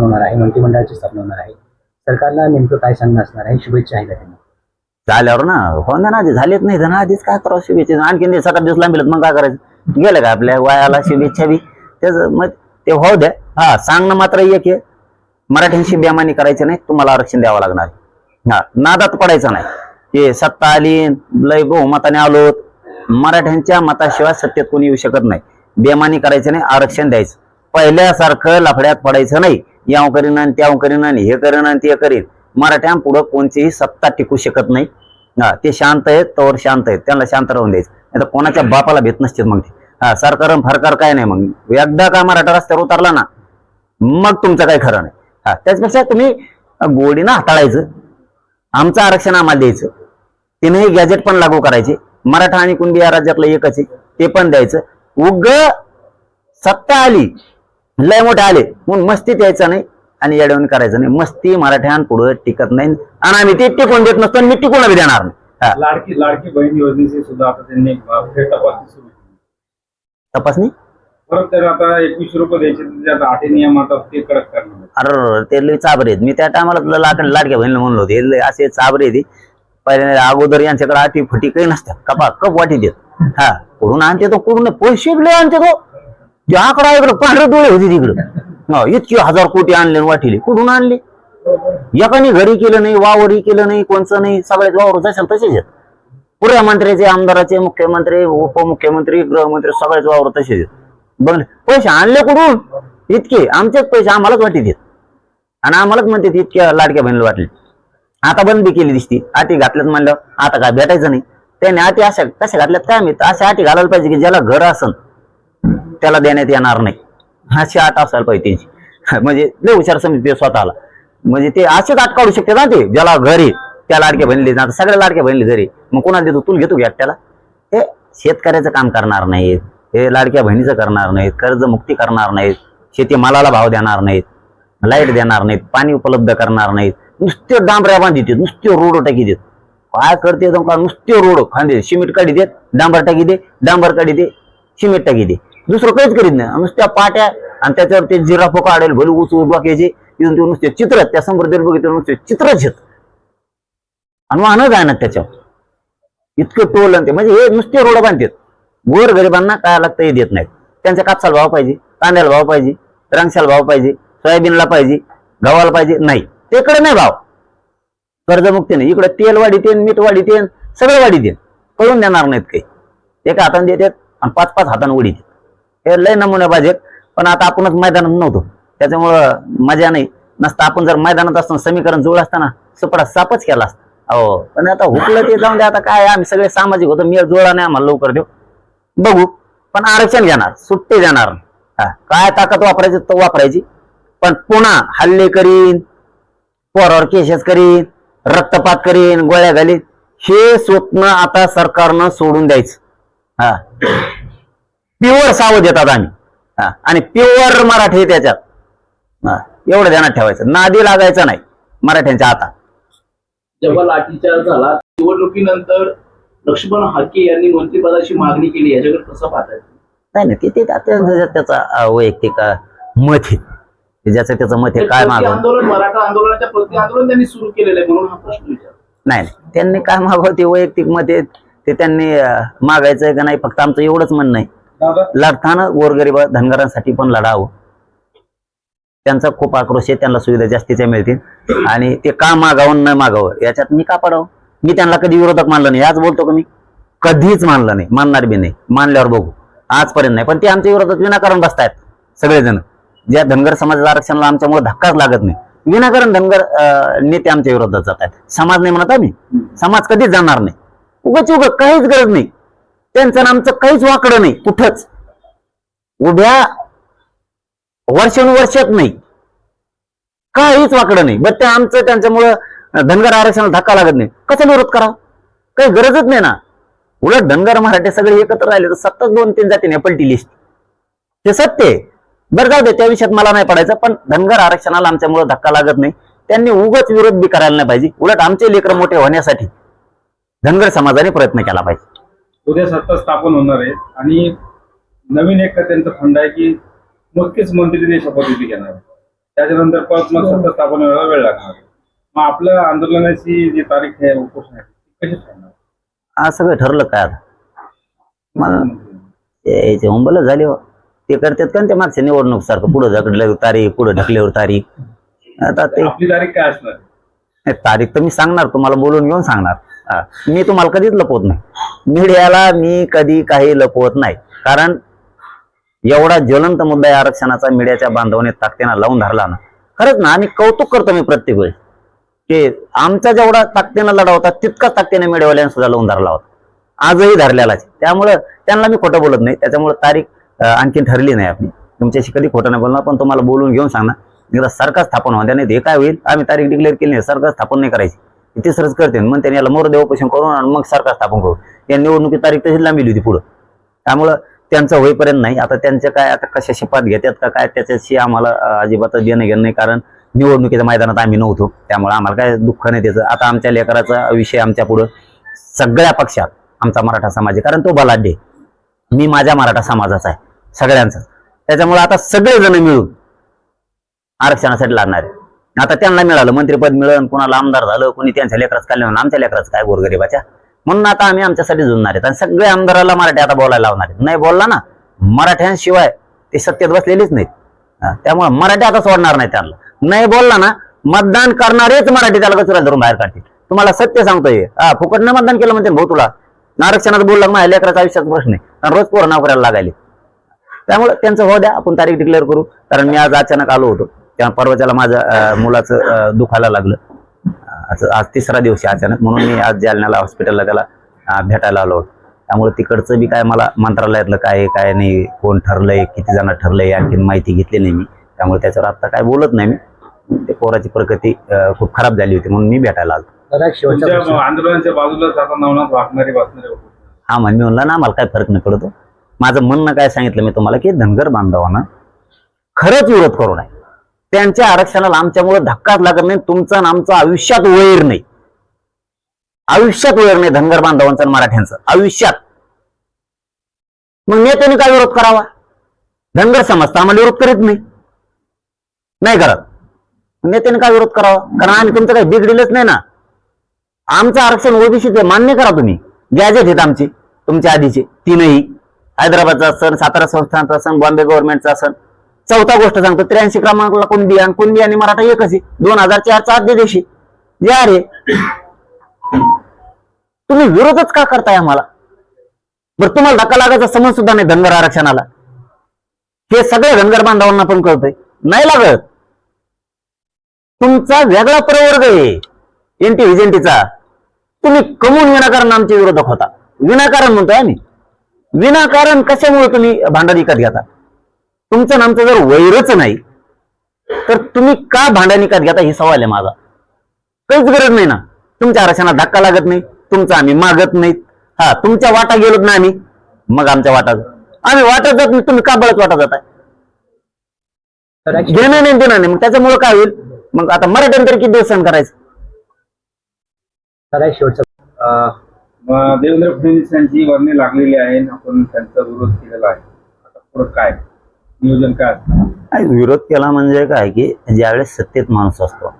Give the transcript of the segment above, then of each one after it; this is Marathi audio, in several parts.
स्थापन होणार आहे मंत्रिमंडळाची स्थापना होणार आहे. सरकारला नेमकं काय सांगणं असणार आहे शुभेच्छा आहे का त्यांना. झाल्यावर ना हो ना आधी झालेच नाही तर ना आधीच काय करावं शुभेच्छा? आणखीन ते सात आठ दिवस लांबिलत मग काय करायचं? गेलं का आपल्या वयाला शुभेच्छा बी? त्याच मग ते होऊ द्या. हा सांगणं मात्र एक आहे. मराठ्यांशी बेमानी करायची नाही तुम्हाला आरक्षण द्यावं लागणार हा नादात पडायचं नाही. ते सत्ता आली लय बहुमताने आलो मराठ्यांच्या मताशिवाय सत्तेत कोणी येऊ शकत नाही. बेमानी करायचं नाही आरक्षण द्यायचं. पहिल्यासारखं लफड्यात पडायचं नाही. याव करीन आणि त्याव करीन आणि हे करीन आणि ते करीन. मराठ्यांपुढं कोणतीही सत्ता टिकू शकत नाही. हा ते शांत आहेत तोवर शांत आहेत. त्यांना शांत राहून द्यायचं. नाही तर कोणाच्या बापाला भेट नसते मग ते. हा सरकार फरकार काय नाही मग. एकदा का मराठा रस्त्यावर उतरला ना मग तुमचं काही खरं नाही. हा त्याचपेक्षा तुम्ही गोडीनं हाताळायचं. आमचं आरक्षण आम्हाला द्यायचं. तिनेही गॅजेट पण लागू करायचे. मराठा आणि कुणबी या राज्यातलं एकच आहे. ते पण द्यायचं. उग सत्ता आली लय मोठे आले. म्हणून मस्तीत यायचं नाही आणि येडवण करायचं नाही. मस्ती मराठ्यांपुढं टिकत नाही. आणि आम्ही ते टिकून देत नसतो आणि मी टिकून बी देणार नाही. हा, लाडकी लाडकी बहीण योजनेची सुद्धा आता त्यांनी अ, तपासणी सुरू केली. तपासणी? परत तर आता एकवीसशे रुपये द्यायचे त्याचे आता नियम आता ते कडक करणार अरे ते लय चाबरे आहेत. मी त्या टायमाला लाड लाडक्या बहिणीला म्हणलो होते हे लय असे चाबरे आहेत. हे. पहिले अगोदर यांच्याकडे आठी फटी काही नसतात. कपा कप वाटी देत हा. कुठून आणते तो कुठून पैसे लय आणते तो. ते आकडा इकडं पांढरे डोळे होते तिकडं. इतके हजार कोटी आणले आणि वाटिले कुठून आणले? एकाने घरी केलं नाही वावरही केलं नाही कोणचं नाही. सगळ्याच वावर जसेल तसेच आहेत. पुऱ्या मंत्र्याचे आमदाराचे मुख्यमंत्री उपमुख्यमंत्री गृहमंत्री सगळ्याच वावर तसेच आहेत. पैसे आणले कुठून? इतके. आमचेच पैसे आम्हालाच वाटी देत आणि आम्हालाच म्हणते इतक्या लाडक्या बहिणीला वाटले. आता बंदी केली दिसती. आटी घातल्यात म्हणलं आता काय भेटायचं नाही. त्याने आटी अशा कशा घातल्यात काय मी अशा आटी घालायला पाहिजे की ज्याला घर असन त्याला देण्यात येणार नाही. अशी आट असायला पाहिजे त्यांची. म्हणजे लय हुशार समजते स्वतःला. म्हणजे ते असेच आट काढू शकते ना ते ज्याला घरी त्या लाडक्या बहिणीले आता सगळ्या लाडक्या बहिणीले घरी. मग कोणाला देतो? तुला घेतो घ्या त्याला हे शेतकऱ्याचं काम करणार नाहीत. हे लाडक्या बहिणीचं करणार नाहीत. कर्जमुक्ती करणार नाहीत. शेती मालाला भाव देणार नाहीत. लाइट देणार नाहीत. पाणी उपलब्ध करणार नाहीत. नुसते डांबऱ्या बांधी देत नुसते रोड टाकी देत. काय करते का नुसते रोड. खांदे सिमेंट काढी देत. डांबर टाकी दे. डांबर काढी दे. सिमेंट टाकी दे. दुसरं काहीच करीत नाही. नुसत्या पाट्या आणि त्याच्यावर ते जिराफो काढेल भले उच डोक्याचे तिथून ते नुसते चित्र त्या समृद्धीवर बघितलं नुसते चित्रच घेत आणि वाहनं जाणार त्याच्यावर. इतकं टोल आणि ते म्हणजे हे नुसते रोड बांधतात. गोर गरिबांना काय लागतं हे देत नाहीत. त्यांच्या कापसाला भाव पाहिजे कांद्याला भाव पाहिजे रांगशाला भाव पाहिजे सोयाबीनला पाहिजे गव्हाला पाहिजे नाही. तेकडे नाही भाव. कर्जमुक्ती नाही इकडे तेल वाढीतेन मीठ वाढीतेन सगळं वाढीतेन. कळून देणार नाहीत काही. एका हाताने देतात आणि पाच पाच हाताने उडी हे लय नमुने पाहिजेत पण आता आपणच मैदानात नव्हतो. त्याच्यामुळं मजा नाही. नसतं आपण जर मैदानात असताना समीकरण जुळ असताना सुपडा सापच केला असता. हो. पण आता हुकलं ते जाऊन दे आता काय आम्ही सगळे सामाजिक होतो. मेळ जुळला नाही आम्हाला लवकर देऊ. बघू. पण आरक्षण घेणार. सुट्टी देणार. हा, काय ताकद वापरायची तो वापरायची. पण पुन्हा हल्ले करीन. पोरावर केसेस करीन. रक्तपात करीन. गोळ्या घालीन. हे स्वप्न आता सरकारनं सोडून द्यायचं. हा. प्युअर सावध येतात आम्ही. हा. आणि प्युअर मराठी आहे त्याच्यात. हा. एवढं ध्यानात ठेवायचं. नादी लागायचं नाही मराठ्यांच्या आता जेव्हा लाठीचार्ज झाला निवडणुकीनंतर लक्ष्मण हाके यांनी मंत्रिपदाची मागणी केली याच्याकडे कसं पाहताय? नाही नाही ते- ते त्याचा वैयक्तिक मत आहे. ज्याचं त्याचं मत आहे काय प्रति मागव आंदोलन मराठा आंदोलनाच्या प्रति आंदोलन त्यांनी सुरू केलेलं आहे म्हणून हा प्रश्न विचार नाही. त्यांनी काय मागव ते वैयक्तिक मत ते त्यांनी अं, मागायचंय का नाही? फक्त आमचं एवढंच म्हणणं आहे. लढताना गोरगरीब धनगरांसाठी पण लढावं. त्यांचा खूप आक्रोश आहे त्यांना सुविधा जास्तीच्या मिळतील. आणि ते का मागावं न मागावं याच्यात मी का पडावं? मी त्यांना कधी विरोधक मानलं नाही. आज बोलतो का मी? कधीच मानलं नाही. मानणार बी नाही. मानल्यावर बघू. आजपर्यंत नाही. पण ते आमच्या विरोधात विनाकारण बसतायत सगळेजण. ज्या धनगर समाजाच्या आरक्षणाला आमच्यामुळे धक्काच लागत नाही. विनाकारण धनगर नेते आमच्या विरोधात जात आहेत समाज नाही म्हणत आम्ही. समाज कधीच जाणार नाही. उगाच उग काहीच गरज नाही. त्यांचं आमचं काहीच वाकडं नाही कुठंच. उभ्या वर्षानुवर्षात नाही. काहीच वाकडं नाही. बरं ते आमचं त्यांच्यामुळं धनगर आरक्षणाला धक्का लागत नाही. कसं विरोध करा काही गरजच नाही ना. उलट धनगर मराठे सगळे एकत्र राहिले तर सतत दोन तीन जातीने पलटी लिस्ट. ते सत्य आहे. बरं जाऊ दे त्या विषयात मला नाही पडायचं पण धनगर आरक्षणाला आमच्यामुळे धक्का लागत नाही. त्यांनी उगाच विरोध बी करायला नाही पाहिजे. उलट आमचे लेकर मोठे होण्यासाठी धनगर समाजाने प्रयत्न केला पाहिजे. उद्या सत्ता स्थापन होणार आहे. आणि नवीन एक त्यांचा फंड आहे की मोजकेच मंत्री ते शपथविधी घेणार. आहे. त्याच्यानंतर परत मग सत्ता स्थापन व्हायला वेळ लागणार. मग आपल्या आंदोलनाची जी तारीख आहे उपोषणाची ती कशी ठरणार? आज सगळं ठरलं काय मला हुंबल झाले हो. ते करतात का ते मागच्या निवडणूक सारखं पुढे ढकलल्यावर तारीख पुढे ढकल्यावर तारीख. आता ते तारीख काय असणार? तारीख तर मी सांगणार तुम्हाला बोलून घेऊन सांगणार. मी तुम्हाला कधीच लपवत नाही. मीडियाला मी कधी काही लपवत नाही. कारण एवढा ज्वलंत मुद्दा या आरक्षणाचा मीडियाच्या बांधवाने ताकदीनं लावून धरला ना. खरंच ना आम्ही कौतुक करतो मी प्रत्येक वेळेस. की आमचा जेवढा ताकदीनं लढा होता तितकाच ताकदीने मीडियावाल्यांनी सुद्धा लावून धरला होता. आजही धरलेलाच त्यामुळं त्यांना मी खोटं बोलत नाही. त्याच्यामुळे तारीख आणखी आणखीन ठरली नाही आपली. तुमच्याशी कधी खोटं नाही बोलणार पण तुम्हाला बोलून घेऊन सांगणार. एकदा सरकार स्थापन होणार नाही हे काय होईल? आम्ही तारीख डिक्लेअर केली नाही सरकार स्थापन नाही करायची. तिसरंच करते. मग त्यांनी याला मोरदेव देवपोषण करून आणि मग सरकार स्थापन करू. या निवडणुकी तारीख तशीच लांबली होती पुढं. त्यामुळं त्यांचं होईपर्यंत नाही. आता त्यांच्या काय आता कशा शिपात घेतात का काय त्याच्याशी आम्हाला अजिबात देणं घेणं नाही. कारण निवडणुकीच्या मैदानात आम्ही नव्हतो. त्यामुळे आम्हाला काय दुःख नाही त्याचं. आता आमच्या लेकराचा विषय आमच्या पुढं सगळ्या पक्षात आमचा मराठा समाज आहे. कारण तो बलाढ्य मी माझ्या मराठा समाजाचा आहे. सगळ्यांचा. त्याच्यामुळे आता सगळेजण मिळून आरक्षणासाठी लागणार आहे. आता त्यांना मिळालं मंत्रीपद मिळून कोणाला आमदार झालं कोणी त्यांच्या लेकराच कल्याण आमच्या लेकराचं काय गोरगरीबाच्या? म्हणून आता आम्ही आमच्यासाठी झुंजणार आहेत. आणि सगळे आमदाराला मराठी आता बोलायला लावणार आहेत. नाही बोलला ना मराठ्यांशिवाय ते सत्तेत बसलेलीच नाहीत. त्यामुळे मराठी आता सोडणार नाही त्यांना. नाही बोलला ना मतदान करणारेच मराठी त्याला कचरा धरून बाहेर काढतील. तुम्हाला सत्य सांगतोय. हा फुकटनं मतदान केलं म्हणते भाऊ तुला. आरक्षणात बोलला माझ्या लेकराचा आयुष्याचा प्रश्न आहे. कारण रोज कोरोना करायला लागायले त्यामुळे त्यांचं हो द्या आपण तारीख डिक्लेअर करू. कारण मी आज अचानक आलो होतो. त्या परवाच्याला माझ्या मुलाचं दुखायला लागलं. असं आज तिसरा दिवस आहे अचानक. म्हणून मी आज जालन्याला हॉस्पिटलला त्याला भेटायला आलो होतो. त्यामुळे तिकडचं बी काय मला मंत्रालयातलं काय काय नाही कोण ठरलंय किती जण ठरलंय आणखीन माहिती घेतली नाही मी. त्यामुळे त्याच्यावर आता काय बोलत नाही मी. ते पोराची प्रकृती अं, खूप खराब झाली होती म्हणून मी भेटायला आलो. आंदोलनाच्या उपोषण. हा म्हण मी म्हणला ना मला काय फरक नाही पडतो. माझं म्हणणं काय सांगितलं मी तुम्हाला की धनगर बांधवांना खरंच विरोध करू नये. त्यांच्या आरक्षणाला आमच्यामुळे धक्काच लागत नाही. तुमचं आमचं आयुष्यात वैर नाही. आयुष्यात वैर नाही धनगर बांधवांचं आणि मराठ्यांचं. आयुष्यात. मग नेत्याने काय विरोध करावा? धनगर समाज तर आम्हाला विरोध करीत नाही. नाही करत. नेत्याने काय विरोध करावा? कारण आम्ही तुमचं काही बिघडिलच नाही ना. आमचं आरक्षण ओबीसीच मान्य करा तुम्ही. गॅजेट आहेत आमचे. तुमच्या आधीचे. तीनही. हैदराबादचा असन सातारा संस्थानचा असन बॉम्बे गव्हर्नमेंटचा असन चौथा गोष्ट सांगतो त्र्याऐंशी क्रमांकाला कुणबी आणि कुणबी आणि मराठा एकच आहे. दोन हजार चारचा दिवशी या रे तुम्ही विरोधच का करताय आम्हाला? बरं तुम्हाला धक्का लागायचा समज सुद्धा नाही धनगर आरक्षणाला. हे सगळ्या धनगर बांधवांना पण कळतंय. नाही लागत. तुमचा वेगळा प्रवर्ग आहे एनटी व्हिजेंटीचा तुम्ही कमवून विनाकारण आमचे विरोधक होता. विनाकारण म्हणतोय आम्ही. विनाकारण कशामुळे तुम्ही भांडण विकत घेता? तुमचं आमचं जर वैरच नाही तर तुम्ही का भांडण विकत घेता? ही सवाल आहे माझा. काहीच गरज नाही ना. तुमच्या आरक्षणात धक्का लागत नाही तुमचं आम्ही मागत नाहीत हा तुमच्या वाटा गेलोत ना आम्ही मग आमच्या वाटात आम्ही वाटत जात नाही तुम्ही का बळत वाटत जाताय? घेणं नाही देणं नाही. मग त्याच्यामुळे काय होईल? मग आता मराठ्यांतर किती दिवस सहन करायचं? शेवटचा देवेंद्र फडणवीस यांची वर्णी लागलेली आहे आपण त्यांचा विरोध केलेला आहे. आता पुढे काय? नियोजन काय नाही, विरोध केला म्हणजे काय की ज्यावेळेस सत्तेत माणूस असतो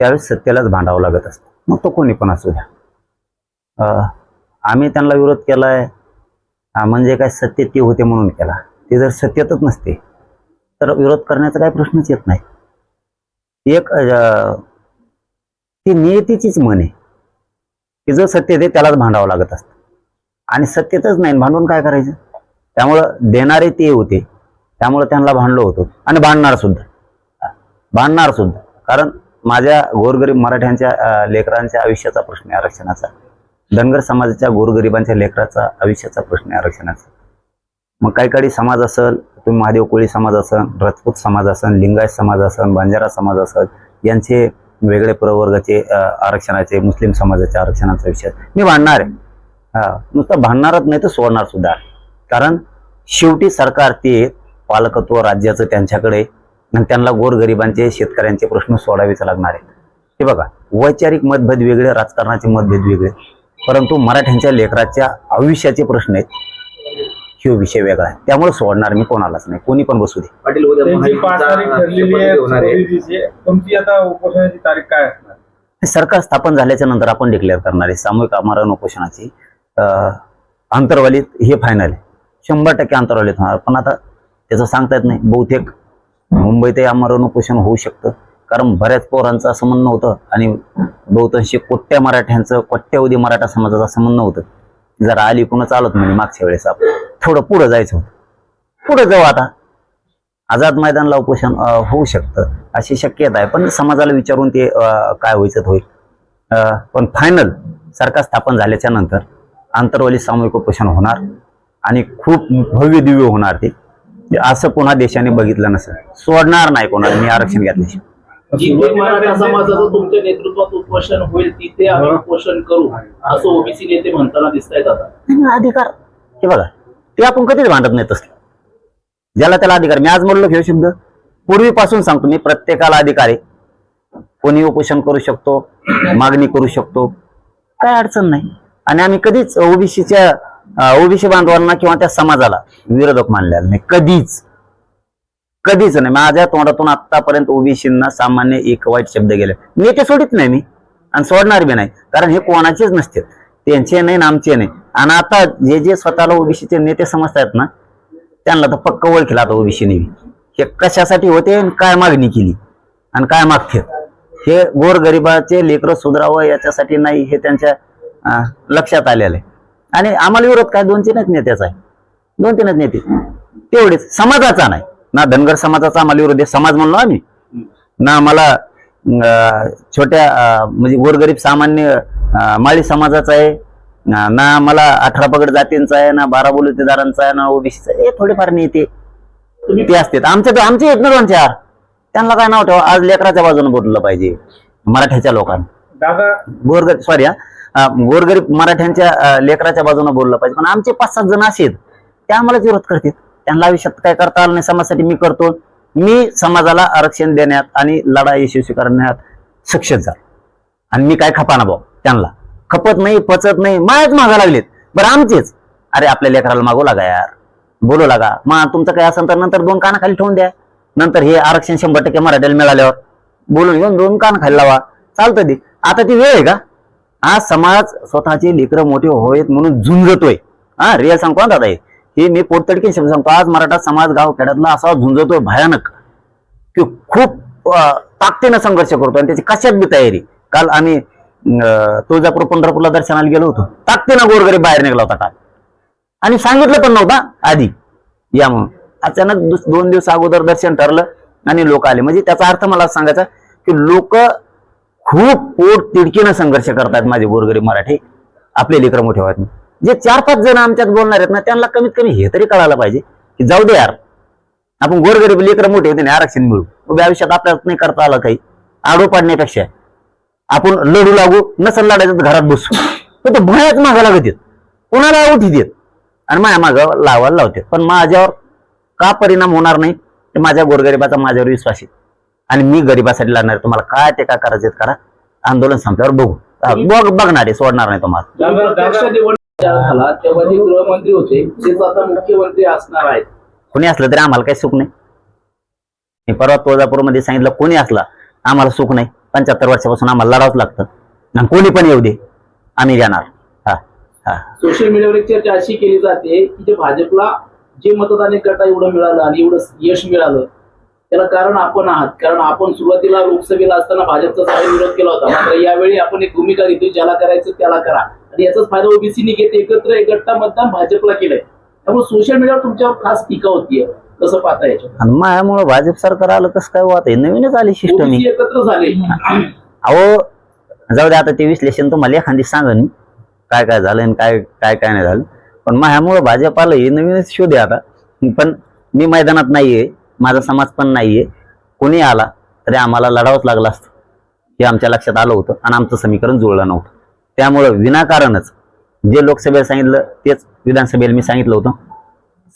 त्यावेळेस सत्तेलाच भांडावं लागत असतं. मग तो कोणी पण असू द्या. अं, आम्ही त्यांना विरोध केलाय. म्हणजे काय सत्तेत ते होते म्हणून केला. ते जर सत्तेतच नसते तर विरोध करण्याचा काही प्रश्नच येत नाही. एक ती नियतीचीच मन आहे की जो सत्य दे त्यालाच भांडावं लागत असतं. आणि सत्यतच नाही भांडून काय करायचं? त्यामुळं देणारे ते होते. त्यामुळे त्यांना भांडलो होतो. आणि भांडणार सुद्धा. भांडणार सुद्धा. कारण माझ्या गोरगरीब मराठ्यांच्या लेकरांच्या आयुष्याचा प्रश्न आहे आरक्षणाचा. धनगर समाजाच्या गोरगरिबांच्या लेकराचा आयुष्याचा प्रश्न आहे आरक्षणाचा. मग काही काही समाज असेल तुम्ही महादेव कोळी समाज असेल राजपूत समाज असेल लिंगायत समाज असेल बंजारा समाज असेल यांचे वेगळे प्रवर्गाचे आरक्षणाचे मुस्लिम समाजाच्या आरक्षणाचा विषय. मी भांडणार आहे. हा नुसतं भांडणारच नाही तर सोडणार सुद्धा. कारण शेवटी सरकार ते पालकत्व राज्याचं त्यांच्याकडे आणि त्यांना गोरगरिबांचे शेतकऱ्यांचे प्रश्न सोडावेच लागणार आहेत. हे बघा वैचारिक मतभेद वेगळे राजकारणाचे मतभेद वेगळे. परंतु मराठ्यांच्या लेकराच्या आयुष्याचे प्रश्न आहेत. तो विषय वेगळा आहे. त्यामुळे सोडणार मी कोणालाच नाही. कोणी पण बसू दे. हे सरकार स्थापन झाल्याच्यानंतर आपण डिक्लेअर करणार आहे. सामूहिक आमरण उपोषणाची अं, आंतरवालीत हे फायनल आहे. शंभर टक्के आंतरवालीत होणार. पण आता त्याचं सांगता येत नाही. बहुतेक मुंबईतही आमरण उपोषण होऊ शकतं. कारण बऱ्याच पोरांचं असं म्हणणं होतं आणि बहुतांशी कोट्या मराठ्यांचं कोट्यावधी मराठा समाजाचं असं म्हणणं होतं. जरा आली पुन्हा चालत म्हणजे मागच्या वेळेस आपण थोडं पुढं जायचं होतं. पुढं जाऊ आता. आझाद मैदानला उपोषण होऊ शकतं. अशी शक्यता आहे. पण समाजाला विचारून ते काय व्हायचं होईल. पण फायनल सरकार स्थापन झाल्याच्यानंतर आंतरवाली सामूहिक उपोषण होणार आणि खूप भव्य दिव्य होणार ते. असं पुन्हा देशाने बघितलं नसेल सोडणार नाही कोणाला मी आरक्षण घेतल्याशिवाय जिथे मराठा समाजाचं तुमच्या नेतृत्वात उपोषण होईल तिथे आम्ही उपोषण करू. असं ओबीसी नेते म्हणताना दिसत आहेत आता. आणि अधिकार. हे बघा ते आपण कधीच भांडत नाही तसलं. ज्याला त्याला अधिकार मी आज म्हणलो घेऊ शब्द पूर्वीपासून सांगतो मी प्रत्येकाला अधिकार आहे. कोणी उपोषण करू शकतो मागणी करू शकतो. काय अडचण नाही. आणि आम्ही कधीच ओबीसीच्या ओबीसी बांधवांना किंवा त्या समाजाला विरोधक मानलेला नाही. कधीच. कधीच नाही. माझ्या तोंडातून आतापर्यंत ओबीसींना सामान्य एक वाईट शब्द गेले. नेते सोडित नाही मी. आणि सोडणार बी नाही. कारण हे कोणाचेच नसते त्यांचे नाही ना आमचे नाही. आणि आता जे जे स्वतःला ओबीसीचे नेते समजतायत ना त्यांना तर पक्क ओळखीला आता ओबीसीने हे कशासाठी होते आणि काय मागणी केली? आणि काय मागते हे गोरगरिबाचे लेकरं सुधरावं याच्यासाठी नाही हे त्यांच्या लक्षात आलेलं आहे. आणि आम्हाला विरोध काय? दोन तीनच नेत्याचा आहे. दोन तीनच नेते. तेवढेच. समाजाचा नाही. ना धनगर समाजाचा आम्हाला विरोध आहे. समाज म्हणलो आम्ही. ना आम्हाला छोट्या म्हणजे गोरगरीब सामान्य माळी समाजाचा आहे. ना आम्हाला अठरा पगड जातींचा आहे ना बारा बलुतेदारांचा आहे ना ओबीसीचा हे थोडेफार नेते. ते असतात. आमचे तर आमचे आहेत ना दोन चार. त्यांना काय नाव ठेवा? आज लेकराच्या बाजूने बोललं पाहिजे. मराठ्याच्या लोकांना. दादा गोरगरीब सॉरी हा. गोरगरीब मराठ्यांच्या लेकराच्या बाजूने बोललं पाहिजे. पण आमचे पाच सात जण असे आहेत ते आम्हालाच विरोध करतील. त्यांना आयुष्यात काय करता आलं नाही समाजासाठी मी करतो. मी समाजाला आरक्षण देण्यात आणि लढा यशस्वी करण्यात सक्षम झालो. आणि मी काय खपाना भाऊ? त्यांना. खपत नाही पचत नाही मायाच मागा लागलेत. बरं आमचेच. अरे आपल्या लेकराला मागू लागा यार. बोलू लागा. मग तुमचं काय असेल तर नंतर दोन कानाखाली ठेवून द्या. नंतर हे आरक्षण शंभर टक्के मराठ्याला मिळाल्यावर बोलून घेऊन दोन कान खाली लावा. चालतं दे आता ती वेळ आहे का? हा समाज स्वतःचे लेकरं मोठे होयत म्हणून झुंजतोय. हा रिअल सांगतो ना दादा हे. मी पोटतडकीन शब्द सांगतो. आज मराठा समाज गाव खेड्यातला असा झुंजतोय भयानक. की खूप ताकदीनं संघर्ष करतो आणि त्याची कशात बी तयारी. काल आम्ही तुळजापूर पंढरपूरला दर्शनाला गेलो होतो. ताकदीनं गोरगरीब बाहेर निघाला होता काल. आणि सांगितलं पण नव्हता आधी. या म्हणून. अचानक दुस- दोन दिवस अगोदर दर्शन ठरलं आणि लोक आले. म्हणजे त्याचा अर्थ मला सांगायचा की लोक खूप पोट तिडकीनं संघर्ष करतात माझे गोरगरीब मराठी. आपले लेकरं मोठे व्हायत जे चार पाच जण आमच्यात बोलणार आहेत ना त्यांना कमीत कमी हे तरी कळायला पाहिजे की जाऊ दे यार. आपण गोरगरीब लेकरं मोठे होते आणि आरक्षण मिळू. उभ्या आयुष्यात आपल्याला नाही करता आलं काही. आडो पाडण्यापेक्षा. आपण लढू लागू नसल लढायचं घरात बसू. पण ते भयाच मागा लागत येत कोणाला उठी देत? आणि माझ्या मागं लावायला लावते. पण माझ्यावर का परिणाम होणार नाही? ते माझ्या गोरगरिबाचा माझ्यावर विश्वास आहे. आणि मी गरिबासाठी लढणार तुम्हाला काय ते काय करायचे करा. आंदोलन संपल्यावर बघू. बघ बघणार आहे सोडणार नाही तुम्हाला. जेव्हा दादा- प्रत्यक्ष दादा- निवडणूक झाला तेव्हा जे गृहमंत्री होते तेच आता मुख्यमंत्री असणार आहेत. कोणी असलं तरी आम्हाला काही सुख नाही. मी परवा तुळजापूरमध्ये सांगितलं कोणी असला आम्हाला सुख नाही. पंच्याहत्तर वर्षापासून आम्हाला लढावंच लागतं. आणि कोणी पण येऊ दे आम्ही घेणार हा हा. सोशल मीडियावर एक चर्चा अशी केली जाते की जे भाजपला जे मतदान गटा एवढं मिळालं आणि एवढं यश मिळालं त्याला कारण आपण आहात. कारण आपण सुरुवातीला लोकसभेला असताना भाजपचा चांगला विरोध केला होता. मात्र यावेळी आपण एक भूमिका घेतोय ज्याला करायचं त्याला करा. आणि याचाच फायदा ओबीसीने घेत एकत्र एक गट्टा मतदान भाजपला केलंय. त्यामुळे सोशल मीडियावर तुमच्यावर खास टीका होतीये. कसं पाहता याच्यात आणि माझ्यामुळे भाजप सरकार आलं कसं काय वाट नवीनच आली सिस्टम एकत्र झाले. अहो जाऊ दे आता ते विश्लेषण तुम्हाला एखादी सांगन. काय काय झालं आणि काय काय काय नाही झालं. पण माझ्यामुळं भाजप आलं हे नवीनच शोध आता. पण मी मैदानात नाहीये. माझा समाज पण नाहीये. कोणी आला तरी आम्हाला लढावंच लागला असतं. हे आमच्या लक्षात आलं होतं आणि आमचं समीकरण जुळलं नव्हतं. त्यामुळं विनाकारणच जे लोकसभेला सांगितलं तेच विधानसभेला मी सांगितलं होतं.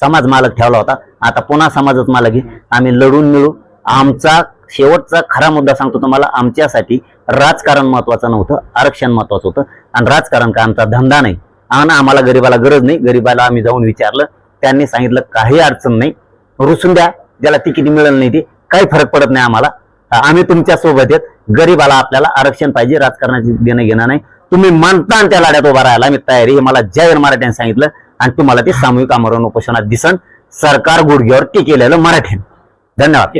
समाज मालक ठेवला होता. आता पुन्हा समाजच मालक आहे. आम्ही लढून मिळू. आमचा शेवटचा खरा मुद्दा सांगतो तुम्हाला आमच्यासाठी राजकारण महत्वाचं नव्हतं आरक्षण महत्वाचं होतं. आणि राजकारण का आमचा धंदा नाही. आणि आम्हाला गरीबाला गरज नाही. गरीबाला आम्ही जाऊन विचारलं. त्यांनी सांगितलं काही अडचण नाही. रुसून द्या. ज्याला तिकीट मिळेल नाही ती काही फरक पडत नाही आम्हाला. आम्ही तुमच्यासोबत आहेत. गरीबाला आपल्याला आरक्षण पाहिजे राजकारणाची देणं घेणं नाही. तुम्ही म्हणता आणि त्या लढ्यात उभा राहायला मी तयारी हे मला जाहीर मराठ्याने सांगितलं आणि तुम्हाला ते सामूहिक आमरण उपोषणात दिसन. सरकार गुडघ्यावर टिकेलेलं मराठी धन्यवाद.